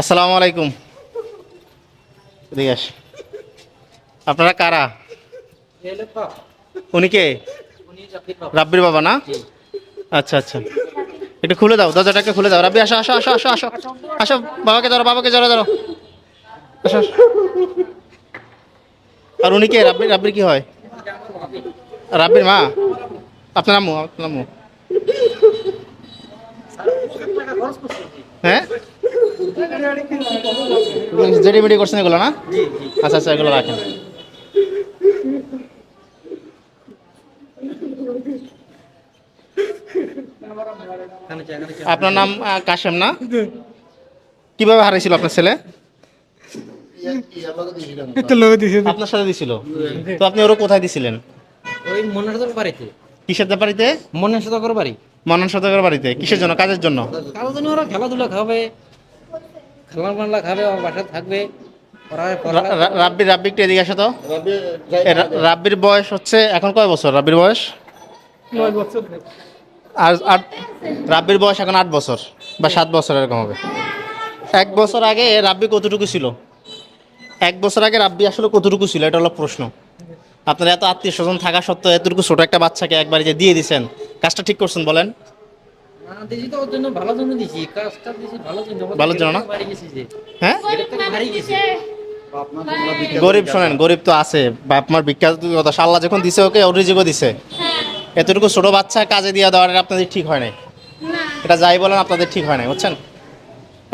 আসসালামু আলাইকুম। আপনারা কারা? উনি কে? রাব্বির বাবা না? আচ্ছা আচ্ছা। একটু খুলে দাও, দরজাটাকে খুলে দাও। রাব্বি, আসো আসো আসো আসো আসো। আসো, বাবাকে ধরো বাবাকে ধরো ধরো। আসো। আর উনি কে? রাব্বির রাব্বির কি হয়? রাব্বির মা? আপনার আম্মু আপনার আম্মু। হ্যাঁ? জেডিমেডি করছেন এগুলো না? আচ্ছা আচ্ছা এগুলো রাখেন। আপনার নাম কাশেম না? কীভাবে হারাইছিল আপনার ছেলে? আপনার সাথে দিছিল? তো আপনি ওরা কোথায় দিছিলেন? ওই মনের সাথে বাড়িতে। কিসের বাড়িতে? বাড়ি। মনন বাড়িতে। কিসের জন্য? কাজের জন্য? কারও জন্য ওরা খেলাধুলা খাবে। খেলা মাল্লা খাবে ওর বাসায় থাকবে ওরা রা- রা- রাব্বির রাব্বি একটু এদিকে আসো তো। রাব্বির বয়স হচ্ছে এখন কয় বছর? রাব্বির বয়স? নয় আর আর রাব্বির বয়স এখন আট বছর বা সাত বছর এরকম হবে। এক বছর আগে রাব্বি কতটুকু ছিল? এক বছর আগে রাব্বি আসলে কতটুকু ছিল? এটা হলো প্রশ্ন। আপনার এত আত্মীয় স্বজন থাকা সত্ত্বেও এতটুকু ছোট একটা বাচ্চাকে একবারে যে দিয়ে দিছেন কাজটা ঠিক করছেন বলেন। দিছি তো ওর জন্য ভালো জন্য দিছি। কাজটা দিছি ভালো জন্য। ওদের জন্য না? হ্যাঁ? গরিব শোনেন গরিব তো আছে। বাপ মার বিখ্যাত কথা। যখন দিছে ওকে ওর দিছে। এতটুকু ছোট বাচ্চা কাজে দিয়ে দেওয়ার আপনাদের ঠিক হয় নাই। এটা যাই বলেন আপনাদের ঠিক হয় নাই বুঝছেন?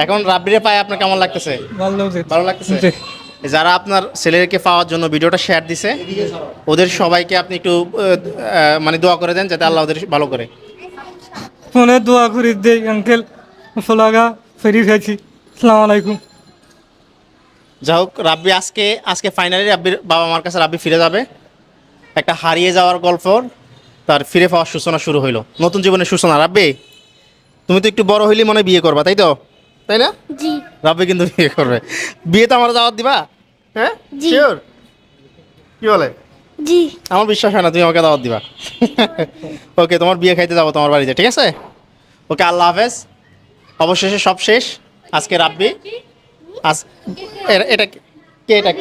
এখন রাব্বিরে পায়ে আপনার কেমন লাগতেছে? ভালো লাগতেছে? যারা আপনার ছেলেকে পাওয়ার জন্য ভিডিওটা শেয়ার দিছে ওদের সবাইকে আপনি একটু মানে দোয়া করে দেন যাতে আল্লাহ ওদের ভালো করে। ফোনে দোয়া করি দেই আঙ্কেল ফলাগা ফেরি খাইছি। সালাম আলাইকুম। যাই হোক রাব্বি আজকে আজকে ফাইনালি রাব্বির বাবা মার কাছে রাব্বি ফিরে যাবে। একটা হারিয়ে যাওয়ার গল্প তার ফিরে পাওয়ার সূচনা শুরু হইল। নতুন জীবনের সূচনা রাব্বি? তুমি তো একটু বড় হইলে মনে হয় বিয়ে করবা তাই তো? তাই না? জি। রাব্বি কিন্তু বিয়ে করবে। বিয়ে তো আমার দাওয়াত দিবা? হ্যাঁ? জি। শিওর কি বলে? জি। আমার বিশ্বাস হয় না তুমি আমাকে দাওয়াত দিবা। ওকে তোমার বিয়ে খাইতে যাব তোমার বাড়িতে ঠিক আছে? ওকে আল্লাহ হাফেজ। অবশেষে সব শেষ। আজকে রাব্বি। আজ এটা কে এটা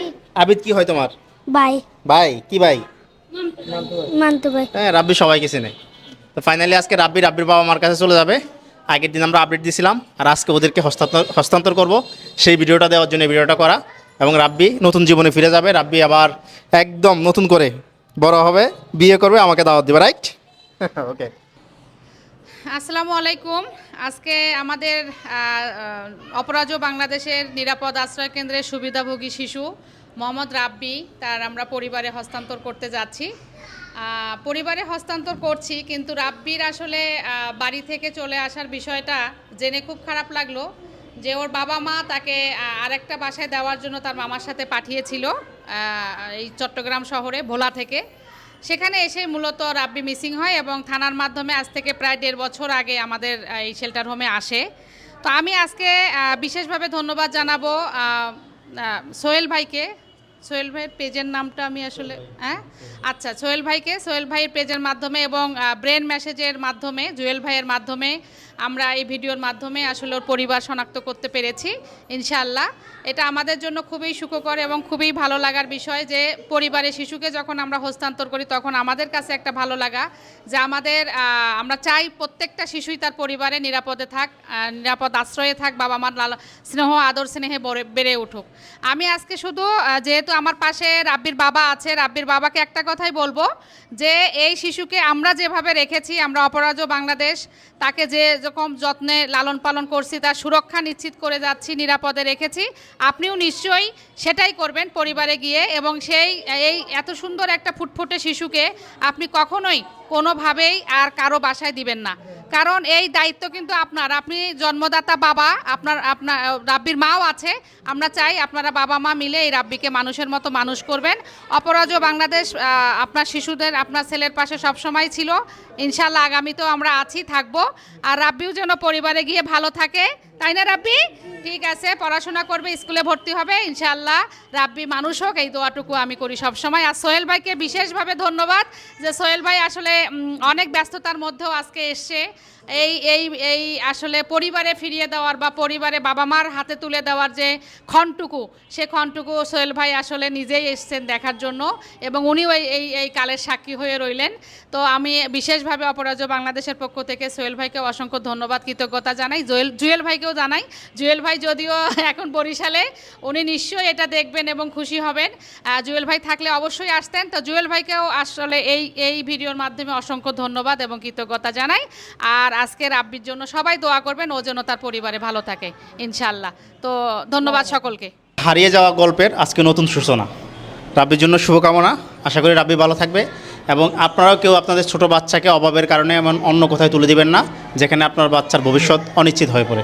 আবিদ। কি হয় তোমার? বাই। ভাই কি ভাই মানতো ভাই হ্যাঁ রাব্বি সবাইকে চেনে। তো ফাইনালি আজকে রাব্বি রাব্বির বাবা মার কাছে চলে যাবে। আগের দিন আমরা আপডেট দিয়েছিলাম আর আজকে ওদেরকে হস্তান্তর হস্তান্তর করব। সেই ভিডিওটা দেওয়ার জন্য ভিডিওটা করা। এবং রাব্বি নতুন জীবনে ফিরে যাবে। রাব্বি আবার একদম নতুন করে বড় হবে বিয়ে করবে আমাকে দাওয়াত দেবে রাইট ওকে আসসালামু আলাইকুম। আজকে আমাদের আহ, বাংলাদেশের নিরাপদ আশ্রয় কেন্দ্রের সুবিধাভোগী শিশু মোহাম্মদ রাব্বি তার আমরা পরিবারে হস্তান্তর করতে যাচ্ছি। পরিবারে হস্তান্তর করছি কিন্তু রাব্বির আসলে বাড়ি থেকে চলে আসার বিষয়টা জেনে খুব খারাপ লাগল যে ওর বাবা মা তাকে আরেকটা বাসায় দেওয়ার জন্য তার মামার সাথে পাঠিয়েছিল এই চট্টগ্রাম শহরে ভোলা থেকে। সেখানে এসে মূলত রাব্বি মিসিং হয় এবং থানার মাধ্যমে আজ থেকে প্রায় দেড় বছর আগে আমাদের এই শেল্টার হোমে আসে। তো আমি আজকে বিশেষভাবে ধন্যবাদ জানাব সোহেল ভাইকে সোহেল ভাইয়ের পেজের নামটা আমি আসলে হ্যাঁ? আচ্ছা সোহেল ভাইকে, সোহেল ভাইয়ের পেজের মাধ্যমে এবং ব্রেন মেসেজের মাধ্যমে, জুয়েল ভাইয়ের মাধ্যমে আমরা এই ভিডিওর মাধ্যমে আসলে ওর পরিবার শনাক্ত করতে পেরেছি, ইনশাআল্লাহ। এটা আমাদের জন্য খুবই সুখকর এবং খুবই ভালো লাগার বিষয় যে পরিবারে শিশুকে যখন আমরা হস্তান্তর করি, তখন আমাদের কাছে একটা ভালো লাগা যে, আমাদের আমরা চাই প্রত্যেকটা শিশুই তার পরিবারে নিরাপদে থাক নিরাপদ আশ্রয়ে থাক বাবা মার লাল, স্নেহ, আদর, স্নেহে বড়ে- বেড়ে উঠুক। আমি আজকে শুধু যেহেতু আমার পাশে রাব্বির বাবা আছে, রাব্বির বাবাকে একটা কথাই বলব যে এই শিশুকে আমরা যেভাবে রেখেছি, আমরা অপরাজ্য বাংলাদেশ, তাকে যে রকম যত্নে লালন পালন করছি, তার সুরক্ষা নিশ্চিত করে যাচ্ছি, নিরাপদে রেখেছি, আপনিও নিশ্চয়ই সেটাই করবেন পরিবারে গিয়ে এবং সেই, এই এত সুন্দর একটা ফুটফুটে শিশুকে আপনি কখনোই কোনোভাবেই আর কারও বাসায় দিবেন না। কারণ এই দায়িত্ব কিন্তু আপনার। আপনি জন্মদাতা বাবা, আপনার আপনার রাব্বির মাও আছে। আমরা চাই আপনারা বাবা, মা মিলে এই রাব্বিকে মানুষের মতো মানুষ করবেন। অপরাজ বাংলাদেশ আপনার শিশুদের, আপনার ছেলের পাশে সবসময় ছিল। ইনশাল্লাহ আগামীতেও আমরা আছি, থাকব। আর রাব্বিও যেন পরিবারে গিয়ে ভালো থাকে। তাই না, রাব্বি? ঠিক আছে, পড়াশোনা করবে, স্কুলে ভর্তি হবে, ইনশাআল্লাহ রাব্বি মানুষ হোক, এই দোয়াটুকু আমি করি সব সময় আর সোহেল ভাইকে বিশেষভাবে ধন্যবাদ যে সোহেল ভাই আসলে অনেক ব্যস্ততার মধ্যেও আজকে এসছে। এই এই এই আসলে পরিবারে ফিরিয়ে দেওয়ার বা পরিবারে বাবা মার হাতে তুলে দেওয়ার যে ক্ষণটুকু, সে ক্ষণটুকু সোহেল ভাই আসলে নিজেই এসছেন দেখার জন্য এবং উনিও এই এই কালের সাক্ষী হয়ে রইলেন। তো আমি বিশেষভাবে অপরাজ্য বাংলাদেশের পক্ষ থেকে সোহেল ভাইকে অসংখ্য ধন্যবাদ, কৃতজ্ঞতা জানাই। জুয়েল জুয়েল ভাইকেও জানাই। জুয়েল ভাই যদিও এখন বরিশালে উনি নিশ্চয়ই এটা দেখবেন এবং খুশি হবেন। জুয়েল ভাই থাকলে অবশ্যই আসতেন। তো জুয়েল ভাইকেও আসলে এই এই ভিডিওর মাধ্যমে অসংখ্য ধন্যবাদ এবং কৃতজ্ঞতা জানাই। আর আজকের আব্বির জন্য সবাই দোয়া করবেন ও যেন তার পরিবারে ভালো থাকে ইনশাল্লাহ তো ধন্যবাদ সকলকে। হারিয়ে যাওয়া গল্পের আজকে নতুন সূচনা। রাব্বির জন্য শুভকামনা। আশা করি রাব্বি ভালো থাকবে এবং আপনারাও কেউ আপনাদের ছোট বাচ্চাকে অভাবের কারণে এমন অন্য কোথায় তুলে দিবেন না যেখানে আপনার বাচ্চার ভবিষ্যৎ অনিশ্চিত হয়ে পড়ে।